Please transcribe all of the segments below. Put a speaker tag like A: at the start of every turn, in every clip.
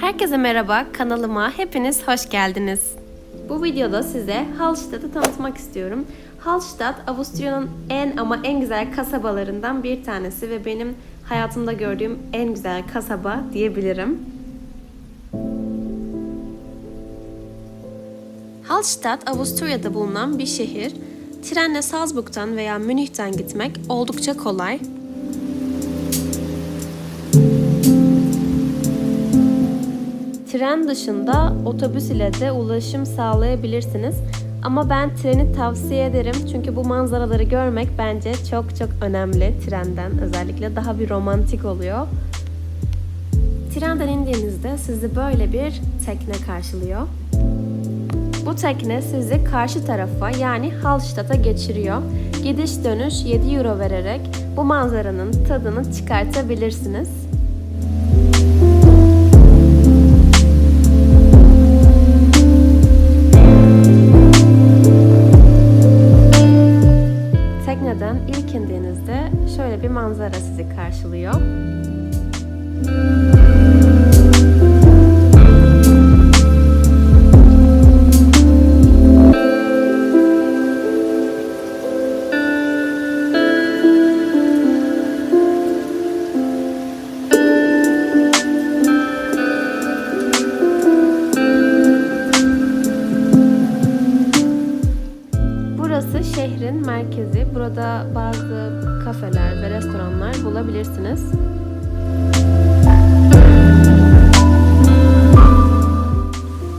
A: Herkese merhaba, kanalıma hepiniz hoş geldiniz. Bu videoda size Hallstatt'ı tanıtmak istiyorum. Hallstatt, Avusturya'nın en ama en güzel kasabalarından bir tanesi ve benim hayatımda gördüğüm en güzel kasaba diyebilirim. Hallstatt, Avusturya'da bulunan bir şehir. Trenle Salzburg'dan veya Münih'ten gitmek oldukça kolay. Tren dışında otobüs ile de ulaşım sağlayabilirsiniz. Ama ben treni tavsiye ederim çünkü bu manzaraları görmek bence çok çok önemli trenden özellikle daha bir romantik oluyor. Trenden indiğinizde sizi böyle bir tekne karşılıyor. Bu tekne sizi karşı tarafa yani Hallstatt'a geçiriyor. Gidiş dönüş 7 euro vererek bu manzaranın tadını çıkartabilirsiniz. Tekneden ilk indiğinizde şöyle bir manzara sizi karşılıyor. Burası şehrin merkezi. Burada bazı kafeler ve restoranlar bulabilirsiniz.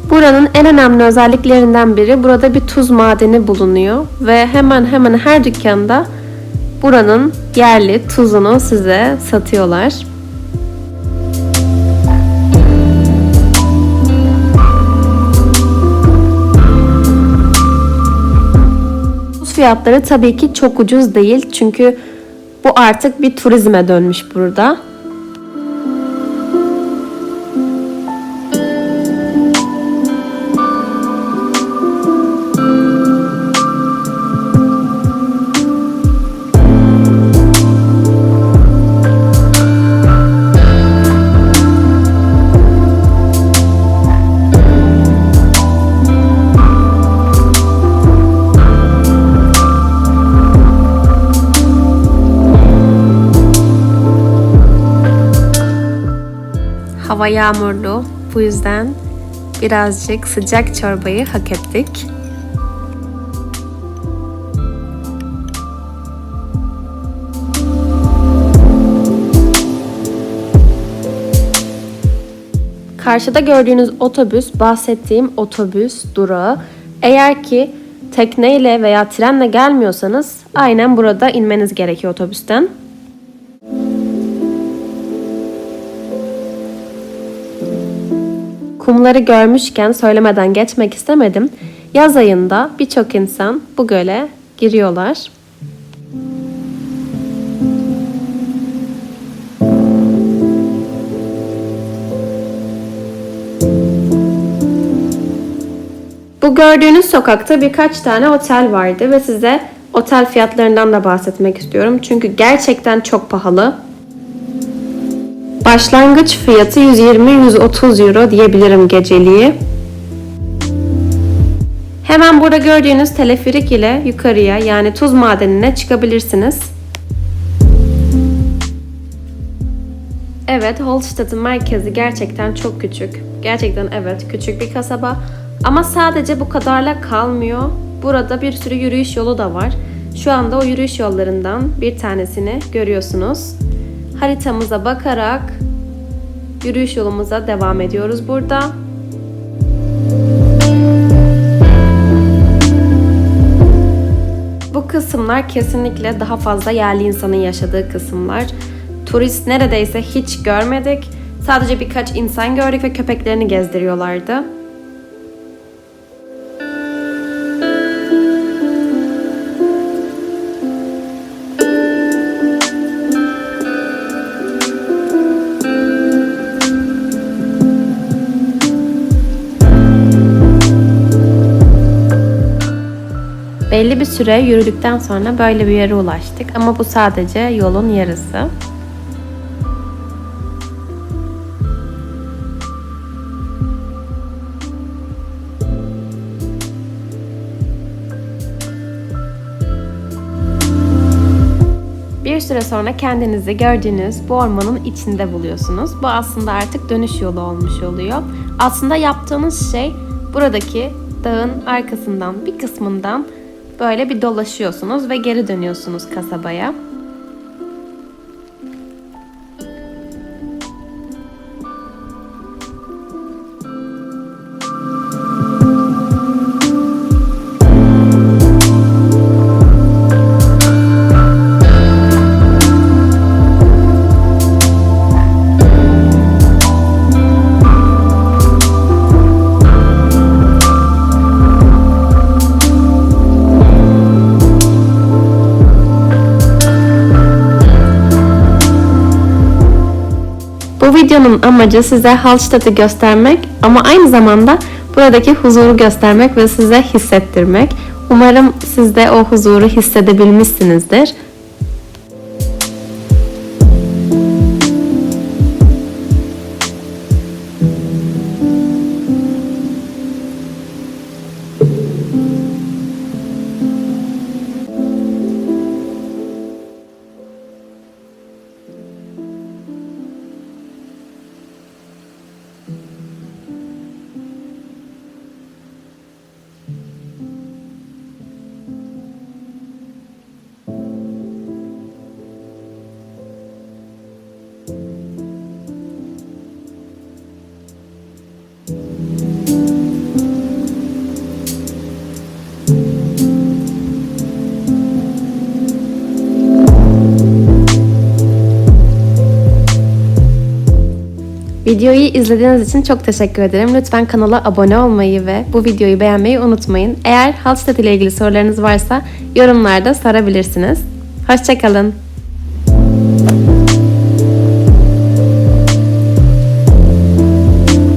A: Buranın en önemli özelliklerinden biri burada bir tuz madeni bulunuyor ve hemen hemen her dükkanda buranın yerli tuzunu size satıyorlar. Fiyatları tabii ki çok ucuz değil çünkü bu artık bir turizme dönmüş burada. Hava yağmurlu. Bu yüzden birazcık sıcak çorbayı hak ettik. Karşıda gördüğünüz otobüs bahsettiğim otobüs durağı. Eğer ki tekneyle veya trenle gelmiyorsanız aynen burada inmeniz gerekiyor otobüsten. Kumları görmüşken söylemeden geçmek istemedim. Yaz ayında birçok insan bu göle giriyorlar. Bu gördüğünüz sokakta birkaç tane otel vardı ve size otel fiyatlarından da bahsetmek istiyorum. Çünkü gerçekten çok pahalı. Başlangıç fiyatı 120-130 euro diyebilirim geceliği. Hemen burada gördüğünüz teleferik ile yukarıya yani tuz madenine çıkabilirsiniz. Evet, Holstad'ın merkezi gerçekten çok küçük. Gerçekten evet, küçük bir kasaba. Ama sadece bu kadarla kalmıyor. Burada bir sürü yürüyüş yolu da var. Şu anda o yürüyüş yollarından bir tanesini görüyorsunuz. Haritamıza bakarak yürüyüş yolumuza devam ediyoruz burada. Bu kısımlar kesinlikle daha fazla yerli insanın yaşadığı kısımlar. Turist neredeyse hiç görmedik. Sadece birkaç insan gördük ve köpeklerini gezdiriyorlardı. Belli bir süre yürüdükten sonra böyle bir yere ulaştık ama bu sadece yolun yarısı. Bir süre sonra kendinizi gördüğünüz bu ormanın içinde buluyorsunuz. Bu aslında artık dönüş yolu olmuş oluyor. Aslında yaptığınız şey buradaki dağın arkasından bir kısmından böyle bir dolaşıyorsunuz ve geri dönüyorsunuz kasabaya. Videonun amacı size Hallstatt'ı göstermek ama aynı zamanda buradaki huzuru göstermek ve size hissettirmek. Umarım siz de o huzuru hissedebilmişsinizdir. Videoyu izlediğiniz için çok teşekkür ederim. Lütfen kanala abone olmayı ve bu videoyu beğenmeyi unutmayın. Eğer Hallstatt ile ilgili sorularınız varsa yorumlarda sorabilirsiniz. Hoşçakalın.